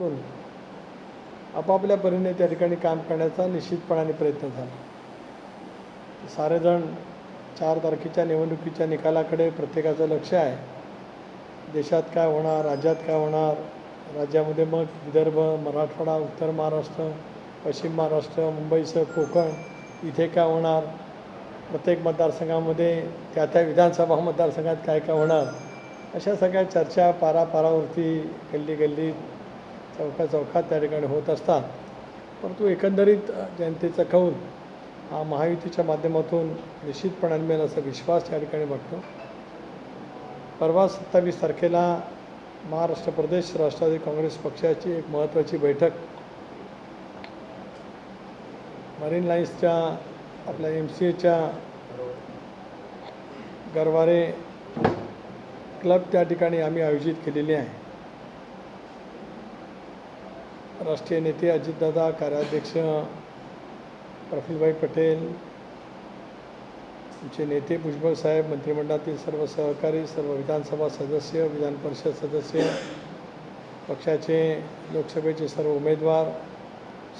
दोन आपापल्या परीने त्या ठिकाणी काम करण्याचा निश्चितपणाने प्रयत्न झाला. सारेजण चार तारखेच्या निवडणुकीच्या निकालाकडे प्रत्येकाचं लक्ष आहे. देशात काय होणार राज्यात काय होणार? राज्यामध्ये मग विदर्भ मराठवाडा उत्तर महाराष्ट्र पश्चिम महाराष्ट्र मुंबईसह कोकण इथे काय होणार? प्रत्येक मतदारसंघामध्ये त्या त्या विधानसभा मतदारसंघात काय काय होणार? अशा सगळ्या चर्चा पारापारावरती गल्ली गल्लीत चौका चौकात त्या ठिकाणी होत असतात. परंतु एकंदरीत जनतेचा कौल हा महायुतीच्या माध्यमातून निश्चितपणाने मिळेल असा विश्वास त्या ठिकाणी वाटतो. परवा सत्तावीस तारखेला महाराष्ट्र प्रदेश राष्ट्रवादी काँग्रेस पक्षाची एक महत्त्वाची बैठक मरीन लाईन्सच्या आपल्या एम सी एच्या गरवारे क्लब त्या ठिकाणी आम्ही आयोजित केलेली आहे. राष्ट्रीय नेते अजितदादा कार्याध्यक्ष प्रफुल्लभाई पटेल आमचे नेते भुजबळ साहेब मंत्रिमंडळातील सर्व सहकारी सर्व विधानसभा सदस्य विधान परिषद सदस्य पक्षाचे लोकसभेचे सर्व उमेदवार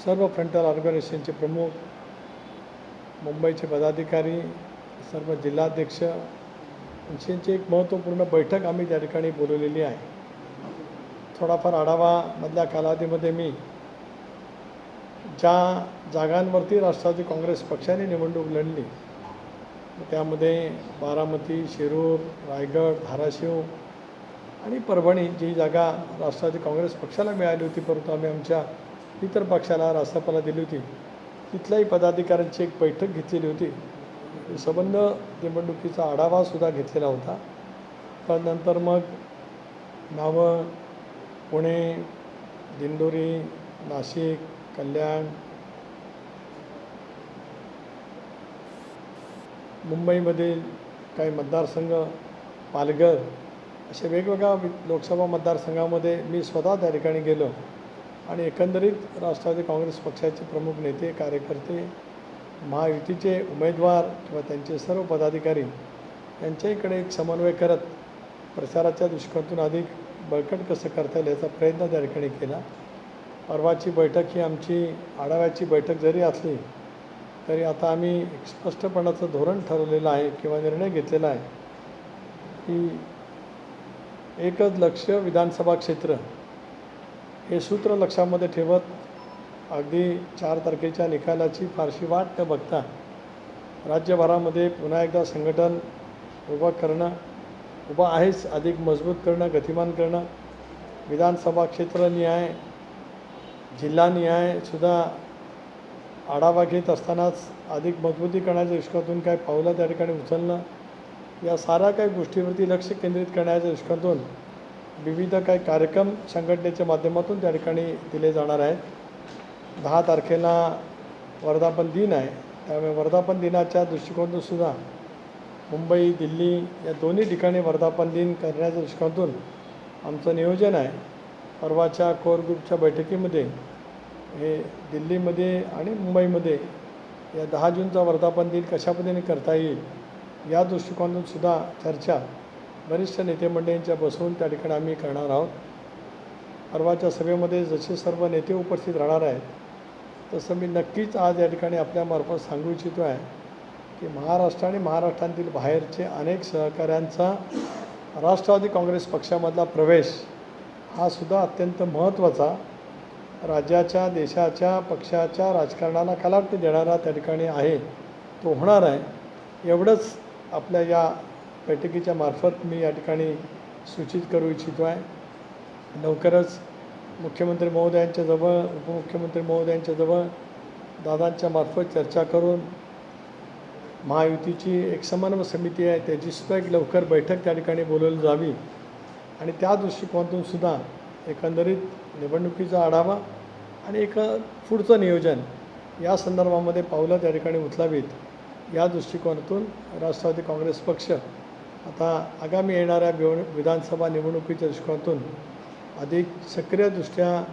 सर्व फ्रंटल ऑर्गनायझेशनचे प्रमुख मुंबईचे पदाधिकारी सर्व जिल्हाध्यक्ष यांची एक महत्त्वपूर्ण बैठक आम्ही त्या ठिकाणी बोलवलेली आहे. थोडाफार आढावामधल्या कालावधीमध्ये मी ज्या जागांवरती राष्ट्रवादी काँग्रेस पक्षाने निवडणूक लढली त्यामध्ये बारामती शिरूर रायगड धाराशिव आणि परभणी जी जागा राष्ट्रवादी काँग्रेस पक्षाला मिळाली होती परंतु आम्ही आमच्या इतर पक्षाला राष्ट्रपाला दिली होती. तिथल्याही पदाधिकाऱ्यांची एक बैठक घेतलेली होती. संबंध निवडणुकीचा आढावासुद्धा घेतलेला होता. पण नंतर मग नावं पुणे दिंडोरी नाशिक कल्याण मुंबईमधील काही मतदारसंघ पालघर असे वेगवेगळ्या वि- लोकसभा मतदारसंघामध्ये मी स्वतः त्या ठिकाणी गेलो आणि एकंदरीत राष्ट्रवादी काँग्रेस पक्षाचे प्रमुख नेते कार्यकर्ते महायुतीचे उमेदवार किंवा त्यांचे सर्व पदाधिकारी यांच्याकडे एक समन्वय करत प्रचाराच्या दृष्टिकोनातून अधिक बळकट कसं करता येईल याचा प्रयत्न त्या ठिकाणी केला. परवाची बैठक ही आमची आढाव्याची बैठक जरी असली तरी आता आम्ही एक स्पष्टपणाचं धोरण ठरवलेलं आहे किंवा निर्णय घेतलेला आहे की एकच लक्ष विधानसभा क्षेत्र हे सूत्र लक्षामध्ये ठेवत अगदी चार तारखेच्या निकालाची फारशी वाट न बघता राज्यभरामध्ये पुन्हा एकदा संघटन उभं करणं उभा आहेच अधिक मजबूत करणं गतिमान करणं. विधानसभा क्षेत्रनिहाय जिल्हानिहायसुद्धा आढावा घेत असतानाच अधिक मजबूतीकरणाच्या दृष्टिकोनातून काय पावलं त्या ठिकाणी उचलणं या साऱ्या काही गोष्टीवरती लक्ष केंद्रित करण्याच्या दृष्टिकोनातून विविध काही कार्यक्रम संघटनेच्या माध्यमातून त्या ठिकाणी दिले जाणार आहेत. दहा तारखेला वर्धापन दिन आहे. त्यामुळे वर्धापन दिनाच्या दृष्टिकोनातून सुद्धा मुंबई दिल्ली या दोन्ही ठिकाणी वर्धापन दिन करण्याच्या दृष्टिकोनातून आमचं नियोजन आहे. परवाच्या कोर ग्रुपच्या बैठकीमध्ये हे दिल्लीमध्ये आणि मुंबईमध्ये या दहा जूनचा वर्धापन दिन कशा पद्धतीने करता येईल या दृष्टिकोनातून सुद्धा चर्चा वरिष्ठ नेतेमंडळींच्या बसवून त्या ठिकाणी आम्ही करणार आहोत. परवाच्या सभेमध्ये जसे सर्व नेते उपस्थित राहणार आहेत तसं मी नक्कीच आज या ठिकाणी आपल्यामार्फत सांगू इच्छितो आहे. की महाराष्ट्र आणि महाराष्ट्रातील बाहेरचे अनेक सहकाऱ्यांचा राष्ट्रवादी काँग्रेस पक्षामधला प्रवेश हा सुद्धा अत्यंत महत्त्वाचा. राज्याच्या देशाच्या पक्षाच्या राजकारणाला कलाटणी देणारा त्या ठिकाणी आहे तो होणार आहे. एवढंच आपल्या या बैठकीच्या मार्फत मी या ठिकाणी सूचित करू इच्छितो आहे. लवकरच मुख्यमंत्री महोदयांच्याजवळ उपमुख्यमंत्री महोदयांच्याजवळ दादांच्या मार्फत चर्चा करून महायुतीची एक समन्वय समिती आहे त्याचीसुद्धा एक लवकर बैठक त्या ठिकाणी बोलवली जावी. आणि त्या दृष्टिकोनातून सुद्धा एकंदरीत निवडणुकीचा आढावा आणि एक पुढचं नियोजन या संदर्भामध्ये पावलं त्या ठिकाणी उचलावीत. या दृष्टिकोनातून राष्ट्रवादी काँग्रेस पक्ष आता आगामी येणाऱ्या विव विधानसभा निवडणुकीच्या दृष्टिकोनातून अधिक सक्रियदृष्ट्या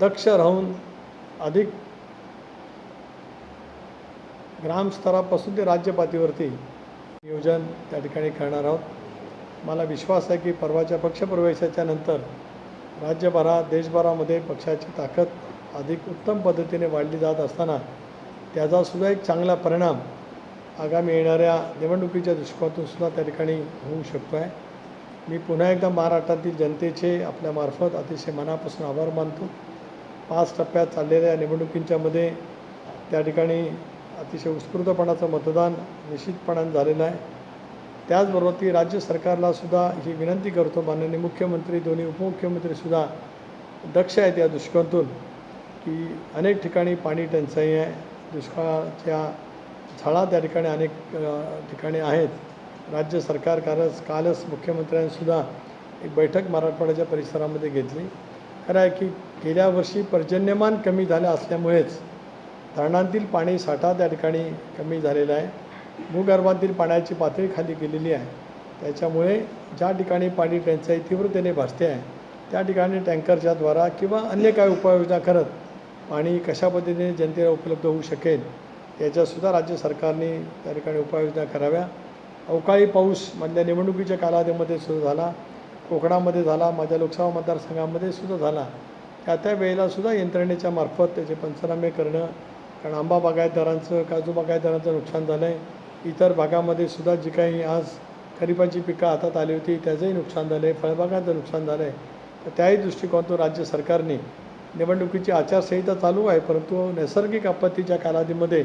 दक्ष राहून अधिक ग्रामस्तरापासून ते राज्यपातळीवरती नियोजन त्या ठिकाणी करणार आहोत. मला विश्वास आहे की परवाच्या पक्षप्रवेशाच्या नंतर राज्यभरात देशभरामध्ये पक्षाची ताकद अधिक उत्तम पद्धतीने वाढली जात असताना त्याचासुद्धा एक चांगला परिणाम आगामी येणाऱ्या निवडणुकीच्या दृष्टिकोनातून सुद्धा त्या ठिकाणी होऊ शकतो आहे मी पुन्हा एकदा महाराष्ट्रातील जनतेचे आपल्यामार्फत अतिशय मनापासून आभार मानतो. पाच टप्प्यात चाललेल्या निवडणुकींच्यामध्ये त्या ठिकाणी अतिशय उत्स्फूर्तपणाचं मतदान निश्चितपणाने झालेलं आहे. त्याचबरोबर ती राज्य सरकारला सुद्धा ही विनंती करतो माननीय मुख्यमंत्री दोन्ही उपमुख्यमंत्रीसुद्धा दक्ष आहेत या दुष्काळातून की अनेक ठिकाणी पाणी टंचाई आहे. दुष्काळाच्या झळा त्या ठिकाणी अनेक ठिकाणी आहेत. राज्य सरकार कालच कालच मुख्यमंत्र्यांनीसुद्धा एक बैठक मराठवाड्याच्या परिसरामध्ये घेतली. खरं आहे की गेल्या वर्षी पर्जन्यमान कमी झालं असल्यामुळेच धरणांतील पाणी साठा त्या ठिकाणी कमी झालेला आहे. भूगर्भातील पाण्याची पातळी खाली गेलेली आहे. त्याच्यामुळे ज्या ठिकाणी पाणी टंचाई तीव्रतेने भासते आहे त्या ठिकाणी टँकरच्या द्वारा किंवा अन्य काही उपाययोजना करत पाणी कशा पद्धतीने जनतेला उपलब्ध होऊ शकेल याच्यासुद्धा राज्य सरकारने त्या ठिकाणी उपाययोजना कराव्या. अवकाळी पाऊस मधल्या निवडणुकीच्या कालावधीमध्ये सुरू झाला कोकणामध्ये झाला माझ्या लोकसभा मतदारसंघामध्ये सुद्धा झाला. त्या त्या वेळेलासुद्धा यंत्रणेच्या मार्फत त्याचे पंचनामे करणं कारण आंबा बागायतदारांचं काजू बागायतदारांचं नुकसान झालं आहे इतर भागामध्ये सुद्धा जी काही आज खरीपाची पिकं हातात आली होती त्याचंही नुकसान झालं आहे फळबागांचं नुकसान झालं आहे तर त्याही दृष्टिकोनातून राज्य सरकारने निवडणुकीची आचारसंहिता चालू आहे परंतु नैसर्गिक आपत्तीच्या कालावधीमध्ये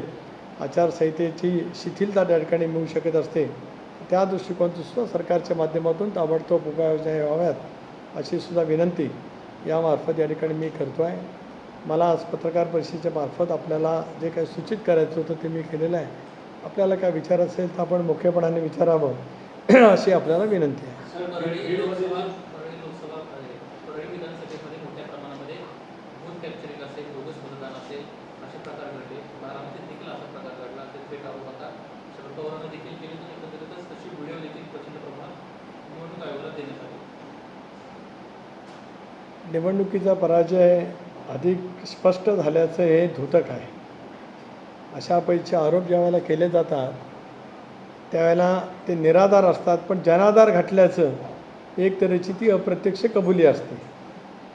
आचारसंहितेची शिथिलता त्या ठिकाणी मिळू शकत असते. त्या दृष्टिकोनातून सुद्धा सरकारच्या माध्यमातून ताबडतोब उपाययोजना व्हाव्यात अशी सुद्धा विनंती यामार्फत या ठिकाणी मी करतो आहे. मला आज पत्रकार परिषदेच्या मार्फत आपल्याला जे काही सूचित करायचं होतं ते मी केलेलं आहे. आपल्याला काय विचार असेल तर आपण मोकळेपणाने विचारावं अशी आपल्याला विनंती आहे. निवडणुकीचा पराजय अधिक स्पष्ट झाल्याचं हे धुतक आहे. अशा पैचे आरोप ज्यावेळेला केले जातात त्यावेळेला ते निराधार असतात पण जनाधार घातल्याचं एक तऱ्हेची ती अप्रत्यक्ष कबुली असते.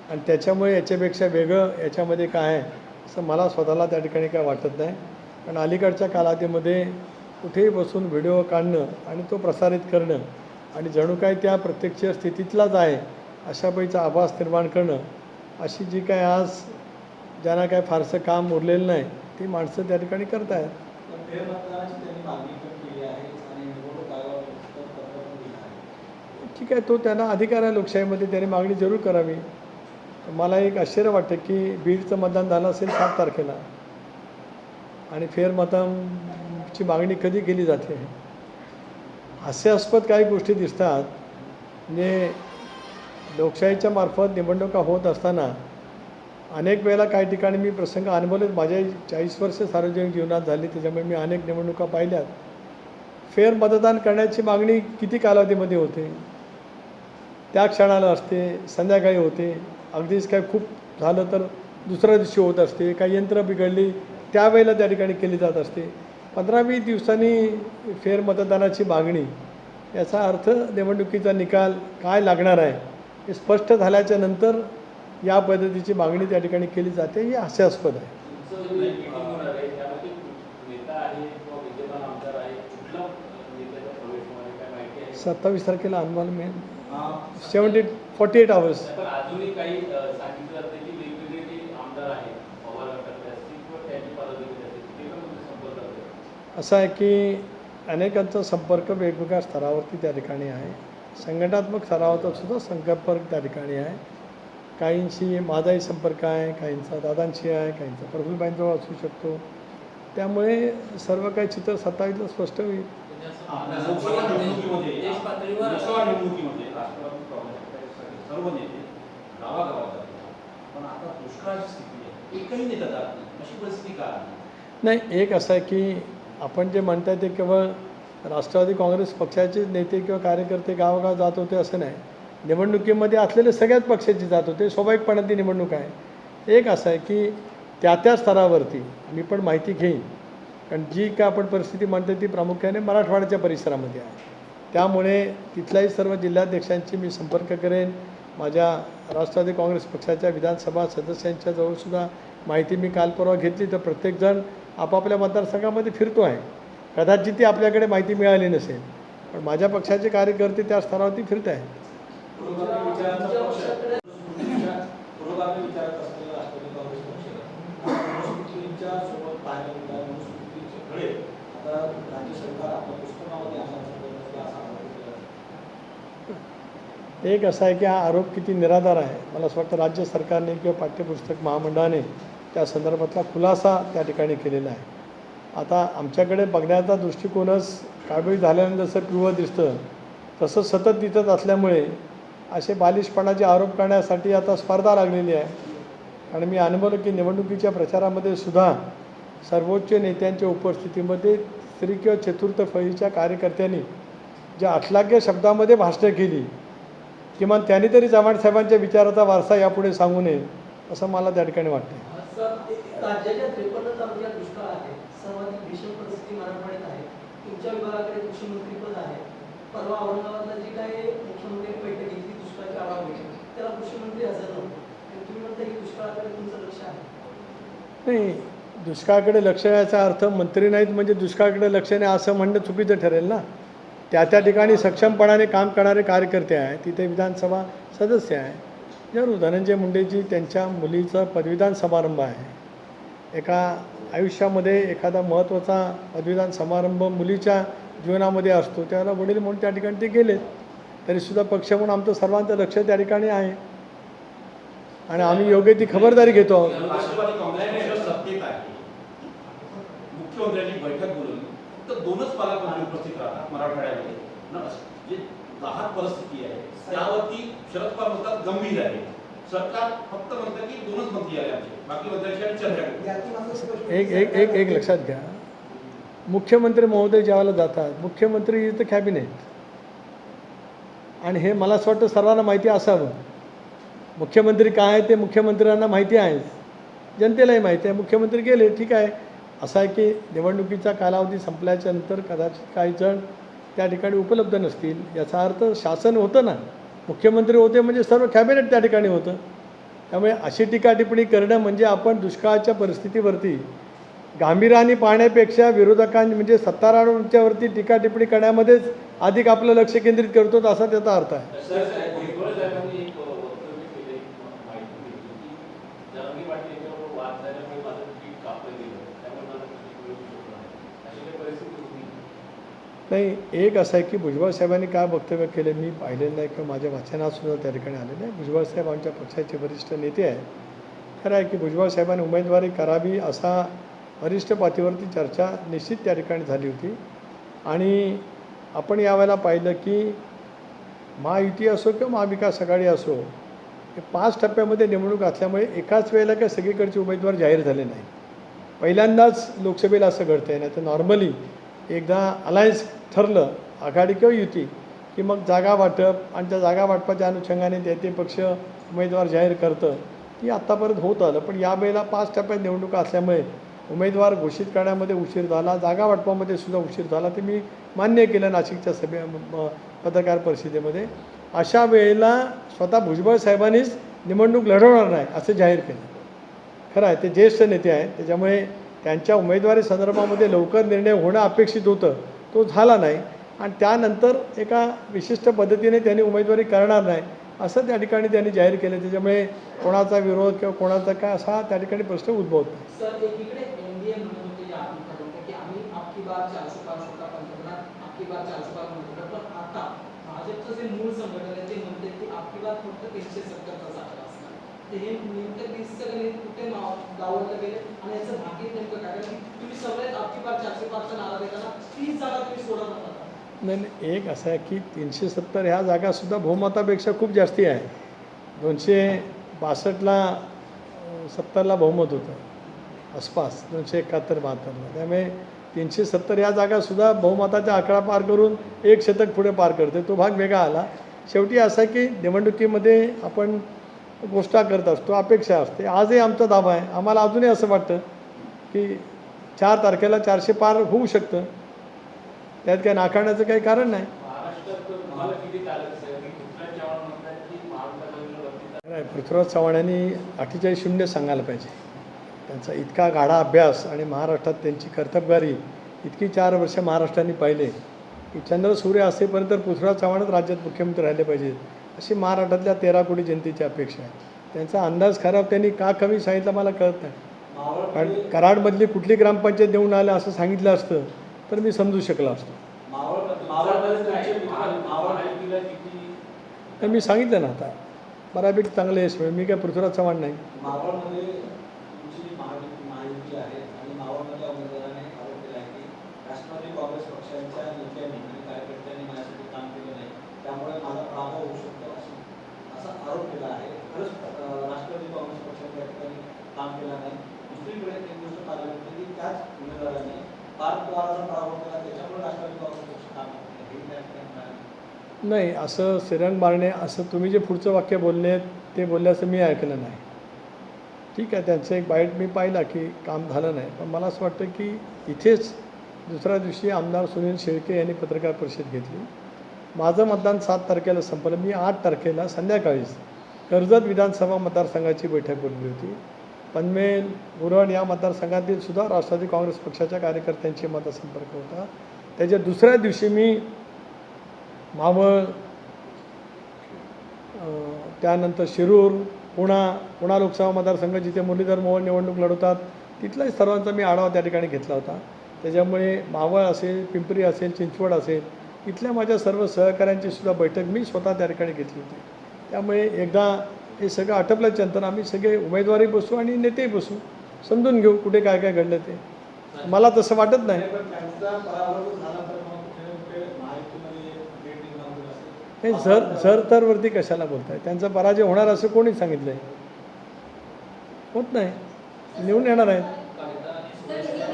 आणि त्याच्यामुळे याच्यापेक्षा वेगळं याच्यामध्ये काय आहे असं मला स्वतःला त्या ठिकाणी काय वाटत नाही. कारण अलीकडच्या कालावधीमध्ये कुठेही बसून व्हिडिओ काढणं आणि तो प्रसारित करणं आणि जणू काय त्या प्रत्यक्ष स्थितीतलाच आहे अशा पैचा आभास निर्माण करणं अशी जी काय आज ज्यांना काय फारसं काम उरलेलं नाही ती माणसं त्या ठिकाणी करत आहेत ठीक आहे तो त्यांना अधिकार आहे लोकशाहीमध्ये त्यांनी मागणी जरूर करावी. मला एक आश्चर्य वाटतं की बीडचं मतदान झालं असेल सात तारखेला आणि फेरमतांची मागणी कधी केली जाते? हास्यास्पद काही गोष्टी दिसतात. म्हणजे लोकशाहीच्या मार्फत निवडणुका होत असताना अनेक वेळेला काही ठिकाणी मी प्रसंग अनुभवलेत. माझ्या चाळीस वर्ष सार्वजनिक जीवनात झाली त्याच्यामुळे मी अनेक निवडणुका पाहिल्यात. फेर मतदान करण्याची मागणी किती कालावधीमध्ये होते? त्या क्षणाला असते संध्याकाळी होते. अगदीच काय खूप झालं तर दुसऱ्या दिवशी होत असते. काही यंत्र बिघडली त्यावेळेला त्या ठिकाणी केली जात असते. पंधरा वीस दिवसांनी फेर मतदानाची मागणी याचा अर्थ निवडणुकीचा निकाल काय लागणार आहे? हे स्पष्ट झाल्याच्यानंतर या पद्धतीची मागणी त्या ठिकाणी केली जाते ही हास्यास्पद आहे. सत्तावीस तारखेला अहवाल मिळेल. सेवन्टी फोर्टी एट आवर्स असं आहे की अनेकांचा संपर्क वेगवेगळ्या स्तरावरती त्या ठिकाणी आहे. संघटनात्मक स्तरावरचा सुद्धा संपर्क त्या ठिकाणी आहे. काहींशी माझाही संपर्क आहे काहींचा दादांशी आहे काहींचा प्रफुल्लबाईंजवळ असू शकतो. त्यामुळे सर्व काही चित्र सत्तावीसला स्पष्ट होईल? नाही एक असं आहे की आपण जे म्हणताय ते केवळ राष्ट्रवादी काँग्रेस पक्षाचे नेते किंवा कार्यकर्ते गावोगाव जात होते असं नाही. निवडणुकीमध्ये असलेले सगळ्याच पक्षाचे जात होते. स्वाभाविकपणे ती निवडणूक आहे. एक असं आहे की त्या त्या स्तरावरती मी पण माहिती घेईन. कारण जी काय आपण परिस्थिती म्हणते ती प्रामुख्याने मराठवाड्याच्या परिसरामध्ये आहे. त्यामुळे तिथल्याही सर्व जिल्हाध्यक्षांशी मी संपर्क करेन. माझ्या राष्ट्रवादी काँग्रेस पक्षाच्या विधानसभा सदस्यांच्या जवळसुद्धा माहिती मी काल परवा घेतली. तर प्रत्येकजण आपापल्या मतदारसंघामध्ये फिरतो आहे. कदाचित ती आपल्याकडे माहिती मिळाली नसेल. पण माझ्या पक्षाचे कार्यकर्ते त्या स्तरावरती फिरत आहेत. आहे. एक असा आहे की हा आरोप किती निराधार आहे. मला असं वाटतं राज्य सरकारने किंवा पाठ्यपुस्तक महामंडळाने त्या संदर्भातला खुलासा त्या ठिकाणी केलेला आहे. आता आमच्याकडे बघण्याचा दृष्टिकोनच काळबळी झाल्यानंतर जसं पिवळं दिसतं तसं सतत दिसत असल्यामुळे असे बालिशपणाचे आरोप करण्यासाठी आता स्पर्धा लागलेली आहे. आणि मी अनुभवलं की निवडणुकीच्या प्रचारामध्ये सुद्धा सर्वोच्च नेत्यांच्या उपस्थितीमध्ये स्त्री किंवा चतुर्थ फळीच्या कार्यकर्त्यांनी ज्या अठलाग्य शब्दामध्ये भाषणं केली किमान त्यांनी तरी चव्हाण साहेबांच्या विचाराचा वारसा यापुढे सांगू नये असं मला त्या ठिकाणी वाटतं सर्वाधिक भीषण परिस्थिती मराठवाड्यात आहे. तुमच्या विभागाकडे कृषी मंत्रीपद आहे परवा औरंगाबादला जी काही मुख्यमंत्री बैठक घेतली दुष्काळाची आढावा बैठक त्याला कृषी मंत्री हजर नव्हते तुम्ही म्हणता की दुष्काळाकडे तुमचं लक्ष आहे. नाही दुष्काळाकडे लक्ष याचा अर्थ मंत्री नाहीत म्हणजे दुष्काळाकडे लक्ष नाही असं म्हणणं चुकीचं ठरेल ना? त्या त्या ठिकाणी सक्षमपणाने काम करणारे कार्यकर्ते आहेत. तिथे विधानसभा सदस्य आहे जरूर धनंजय मुंडेजी त्यांच्या मुलीचा पदवीदान समारंभ आहे. एका आयुष्यामध्ये एखादा महत्त्वाचा पदवीदान समारंभ मुलीच्या जीवनामध्ये असतो त्याला वडील म्हणून त्या ठिकाणी ते गेलेत तरीसुद्धा पक्ष म्हणून आमचं सर्वांचं लक्ष त्या ठिकाणी आहे. आणि आम्ही योग्य ती खबरदारी घेतो आहोत. राष्ट्रवादी बैठक बोलवली फक्त दोनच पालकमंत्री उपस्थित राहतात मराठवाड्यामध्ये. परिस्थिती आहे त्यावरती शरद पवार म्हणतात गंभीर आहे. सरकार फक्त म्हणतं की दोनच मंत्री आले आमचे. बाकी मंत्र्यांशी चर्चा एक एक एक एक लक्षात घ्या. मुख्यमंत्री महोदय ज्यावेळेला जातात मुख्यमंत्री इज द कॅबिनेट. आणि हे मला असं वाटतं सर्वांना माहिती असावं. मुख्यमंत्री काय आहे ते मुख्यमंत्र्यांना माहिती आहेच जनतेलाही माहिती आहे. मुख्यमंत्री गेले ठीक आहे. असं आहे की निवडणुकीचा कालावधी संपल्याच्या नंतर कदाचित काही जण त्या ठिकाणी उपलब्ध नसतील. याचा अर्थ शासन होतं ना. मुख्यमंत्री होते म्हणजे सर्व कॅबिनेट त्या ठिकाणी होतं. त्यामुळे अशी टीका टिप्पणी करणं म्हणजे आपण दुष्काळाच्या परिस्थितीवरती गांभीर्याने पाहण्यापेक्षा विरोधकां म्हणजे सत्तारूढांच्यावरती टीका टिप्पणी करण्यामध्येच अधिक आपलं लक्ष केंद्रित करतो असा त्याचा अर्थ आहे सर भुजबळ साहेबांनी एक वक्तव्य केलं एक माहिती दिली की जरांगी पाटील याच्यावर वाद झाल्यामुळे माझं पीक कापलं गेलं त्यामुळे मला पीक मिळू शकलं नाही अशी काही परिस्थिती होती नाही एक असं आहे की भुजबळ साहेबांनी काय वक्तव्य केले मी पाहिलेलं नाही किंवा माझ्या वाचनातसुद्धा त्या ठिकाणी आलेलं आहे भुजबळ साहेब आमच्या पक्षाचे वरिष्ठ नेते आहेत. खरं आहे की भुजबळ साहेबांनी उमेदवारी करावी असा वरिष्ठ पातळीवरती चर्चा निश्चित त्या ठिकाणी झाली होती. आणि आपण यावेळेला पाहिलं की महायुती असो किंवा महाविकास आघाडी असो हे पाच टप्प्यामध्ये निवडणूक असल्यामुळे एकाच वेळेला काही सगळीकडचे उमेदवार जाहीर झाले नाही पहिल्यांदाच लोकसभेला असं घडतं आहे नाही तर नॉर्मली एकदा अलायन्स ठरलं आघाडी किंवा युती की मग जागा वाटप आणि त्या जागा वाटपाच्या अनुषंगाने ते ते पक्ष उमेदवार जाहीर करतं. ती आत्तापर्यंत होत आलं पण यावेळेला पाच टप्प्यात निवडणुका असल्यामुळे उमेदवार घोषित करण्यामध्ये उशीर झाला जागा वाटपामध्ये सुद्धा उशीर झाला ते मी मान्य केलं नाशिकच्या सभे पत्रकार परिषदेमध्ये. अशा वेळेला स्वतः भुजबळ साहेबांनीच निवडणूक लढवणार नाही असं जाहीर केलं. खरं आहे ते ज्येष्ठ नेते आहेत त्याच्यामुळे त्यांच्या उमेदवारी संदर्भामध्ये लवकर निर्णय होणं अपेक्षित होतं. तो झाला नाही. आणि त्यानंतर एका विशिष्ट पद्धतीने त्यांनी उमेदवारी करणार नाही असं त्या ठिकाणी त्यांनी जाहीर केलं. त्याच्यामुळे कोणाचा विरोध किंवा कोणाचा काय असा त्या ठिकाणी प्रश्न उद्भवत. नाही आणि याचं भाग्य नेमकं काय? कारण तुम्ही सगळ्यात आपली पार चारशे पाचचा नारा देताना तीच जागा तुम्ही सोडत नाही नाही, एक असं आहे की तीनशे सत्तर ह्या जागासुद्धा बहुमतापेक्षा खूप जास्ती आहे. दोनशे बासष्टला सत्तरला बहुमत होतं. आसपास दोनशे एकाहत्तर बहात्तरला. त्यामुळे तीनशे सत्तर या जागासुद्धा बहुमताचा आकडा पार करून एक शतक पुढे पार करते. तो भाग वेगळा आला. शेवटी असं आहे की निवडणुकीमध्ये आपण गोष्टा करत असतो अपेक्षा असते. आजही आमचा दाबा आहे. आम्हाला अजूनही असं वाटतं की चार तारखेला चारशे पार होऊ शकतं. त्यात काही नाकारण्याचं काही कारण नाही. नाही पृथ्वीराज चव्हाण यांनी अठ्ठेचाळीस शून्य सांगायला पाहिजे. त्यांचा इतका गाढा अभ्यास आणि महाराष्ट्रात त्यांची कर्तबगारी इतकी चार वर्ष महाराष्ट्राने पाहिले की चंद्र सूर्य असेपर्यंत पृथ्वीराज चव्हाणच राज्यात मुख्यमंत्री राहिले पाहिजेत. अशी महाराष्ट्रातल्या तेरा कोटी जनतेची अपेक्षा आहे. त्यांचा अंदाज खराब त्यांनी का कमी सांगितलं मला कळत नाही. कारण कराडमधली कुठली ग्रामपंचायत देऊन आलं असं सांगितलं असतं तर मी समजू शकलो असतो. तर मी सांगितलं ना आता. बऱ्यापैकी चांगलं यश मिळेल मी काय पृथ्वीराज चव्हाण नाही काँग्रेस पक्षाच्या नेत्यांनी कार्यकर्त्यांनी माझ्यासाठी काम केलं नाही. त्यामुळे माझा पराभव होऊ शकतो. असा आरोप केला आहे. खरंच राष्ट्रवादी काँग्रेस पक्षाने त्या ठिकाणी काम केलं नाही. दुसरीकडे एक गोष्ट पाहायला मिळते की त्याच उमेदवाराने पार्थ पवारांचा पराभव केला त्याच्यामुळे राष्ट्रवादी काँग्रेस पक्ष काम करते नाही. असं सिरंग मारणे असं तुम्ही जे पुढचं वाक्य बोलले ते बोलल्याचं मी ऐकलं नाही. ठीक आहे त्यांचं एक बाईट मी पाहिला की काम झालं नाही. पण मला असं वाटतं की इथेच दुसऱ्या दिवशी आमदार सुनील शेळके यांनी पत्रकार परिषद घेतली. माझं मतदान सात तारखेला संपलं. मी आठ तारखेला संध्याकाळीच कर्जत विधानसभा मतदारसंघाची बैठक बोलली होती. पनवेल उरण या मतदारसंघातील सुद्धा राष्ट्रवादी काँग्रेस पक्षाच्या कार्यकर्त्यांशी मतसंपर्क होता. त्याच्या दुसऱ्या दिवशी मी मावळ त्यानंतर शिरूर पुणा पुणा लोकसभा मतदारसंघ जिथे मुरलीधर मोहन निवडणूक लढवतात तिथलाही सर्वांचा मी आढावा त्या ठिकाणी घेतला होता. त्याच्यामुळे मावळ असेल पिंपरी असेल चिंचवड असेल इथल्या माझ्या सर्व सहकाऱ्यांची सुद्धा बैठक मी स्वतः त्या ठिकाणी घेतली होती. त्यामुळे एकदा हे सगळं आटपल्याच्यानंतर आम्ही सगळे उमेदवारी बसू आणि नेतेही बसू समजून घेऊ कुठे काय काय घडलं ते. मला तसं वाटत नाही. नाही, झर झर तर जर तरवरती कशाला बोलताय? त्यांचा पराजय होणार असं कोणी सांगितलं आहे होत नाही. निवडून येणार आहेत कायदा आणि सुव्यवस्था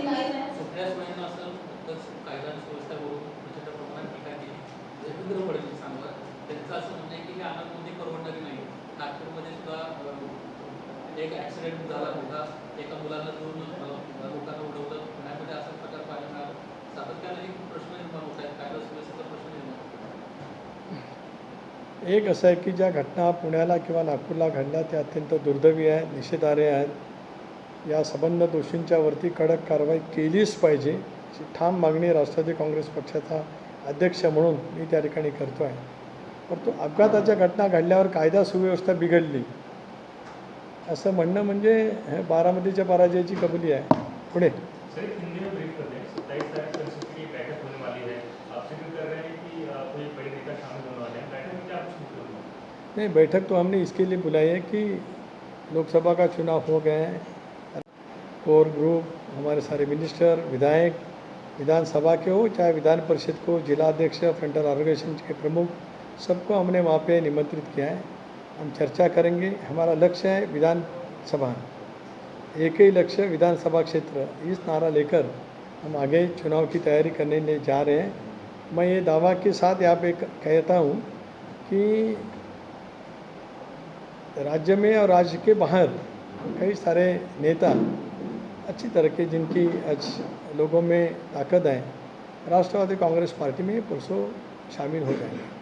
सुप्रिया सुळेंना असं नुकतंच कायदा आणि सुव्यवस्था करून प्रचंड प्रमाणात टीका केली देवेंद्र फडणवीस सांगत त्यांचं असं म्हणणं आहे की हे अनाथमध्ये परवडणारी नाही नागपूरमध्ये सुद्धा अं, एक ॲक्सिडेंट झाला मोठा एका मुलाला दोन लोकांना उडवलं. पुण्यामध्ये असा प्रकार पाहायला मिळाला सातत्याने एक प्रश्न निर्माण होत आहेत. कायदा सुव्यवस्थेचा प्रश्न निर्माण होतो एक असं आहे की ज्या घटना पुण्याला किंवा नागपूरला घडल्या त्या अत्यंत दुर्दैवी आहेत निषेधार्ह आहेत. या संबंध दोषींच्यावरती कडक कारवाई केलीच पाहिजे अशी ठाम मागणी राष्ट्रवादी काँग्रेस पक्षाचा अध्यक्ष म्हणून मी त्या ठिकाणी करतो आहे परंतु अपघाताच्या घटना घडल्यावर कायदा सुव्यवस्था बिघडली. असं म्हणणं म्हणजे हे बारामतीच्या पराजयाची कबुली आहे. पुढे. नहीं बैठक तो हमने इसके लिए बुलाई है कि लोकसभा का चुनाव हो गया है। कोर ग्रुप हमारे सारे मिनिस्टर विधायक विधानसभा के हो चाहे विधान परिषद को जिलाध्यक्ष फ्रंटल ऑर्गेनाइजेशन के प्रमुख सबको हमने वहाँ पे निमंत्रित किया है। हम चर्चा करेंगे। हमारा लक्ष्य है विधानसभा। एक ही लक्ष्य विधानसभा क्षेत्र। इस नारा लेकर हम आगे चुनाव की तैयारी करने ले जा रहे हैं। मैं ये दावा के साथ यहाँ पे कहता हूँ कि राज्य में और राज्य के बाहर कई सारे नेता अच्छी तरह के जिनकी आज लोगों में ताकत है, राष्ट्रवादी कांग्रेस पार्टी में परसों शामिल हो जाएँगे।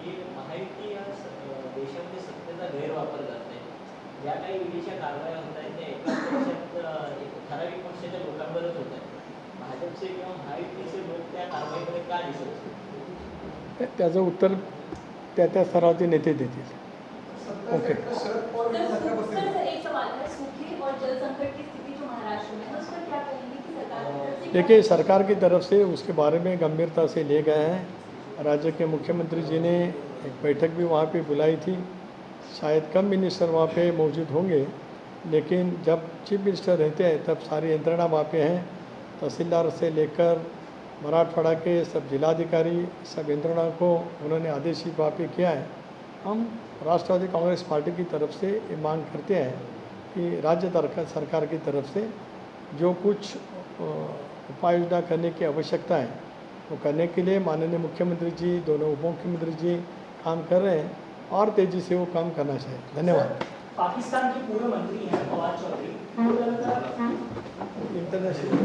की महायुती या देशामध्ये सत्तेचा गैरवापर करते ज्या काही ईडीच्या कारवाया होत आहेत त्या एका पक्षात ठराविक पक्षाच्या लोकांवरच होत आहेत. भाजपचे किंवा महायुतीचे लोक त्या कारवाईमध्ये का दिसत नाही? त्याचं उत्तर त्या त्या स्तरावरती नेते देतील. ओके. सर, सर, एक सवाल है सूखे और जल संकट की स्थिति जो महाराष्ट्र में है उस पर क्या कहेंगे कि सरकार की तरफ से क्या- देखिए सरकार की तरफ से उसके बारे में गंभीरता से लिए गए हैं। राज्य के मुख्यमंत्री जी ने एक बैठक भी वहाँ पे बुलाई थी। शायद कम मिनिस्टर वहाँ पे मौजूद होंगे, लेकिन जब चीफ मिनिस्टर रहते हैं, तब सारी यंत्रणा वहाँ पे हैं। तहसीलदार से लेकर मराठवाड़ा के सब जिलाधिकारी, सब यंत्रणा को उन्होंने आदेशित वहाँ किया है। हम राष्ट्रवादी कांग्रेस पार्टी की तरफ़ से ये मांग करते हैं कि राज्य सरकार की तरफ़ से जो कुछ उपाय योजना करने की आवश्यकता है वो करने के लिए माननीय मुख्यमंत्री जी दोनों उप मुख्यमंत्री जी काम कर रहे हैं और तेज़ी से वो काम करना चाहिए। धन्यवाद। पाकिस्तान के पूर्व मंत्री हैं फवाद चौधरी। इंटरनेशनल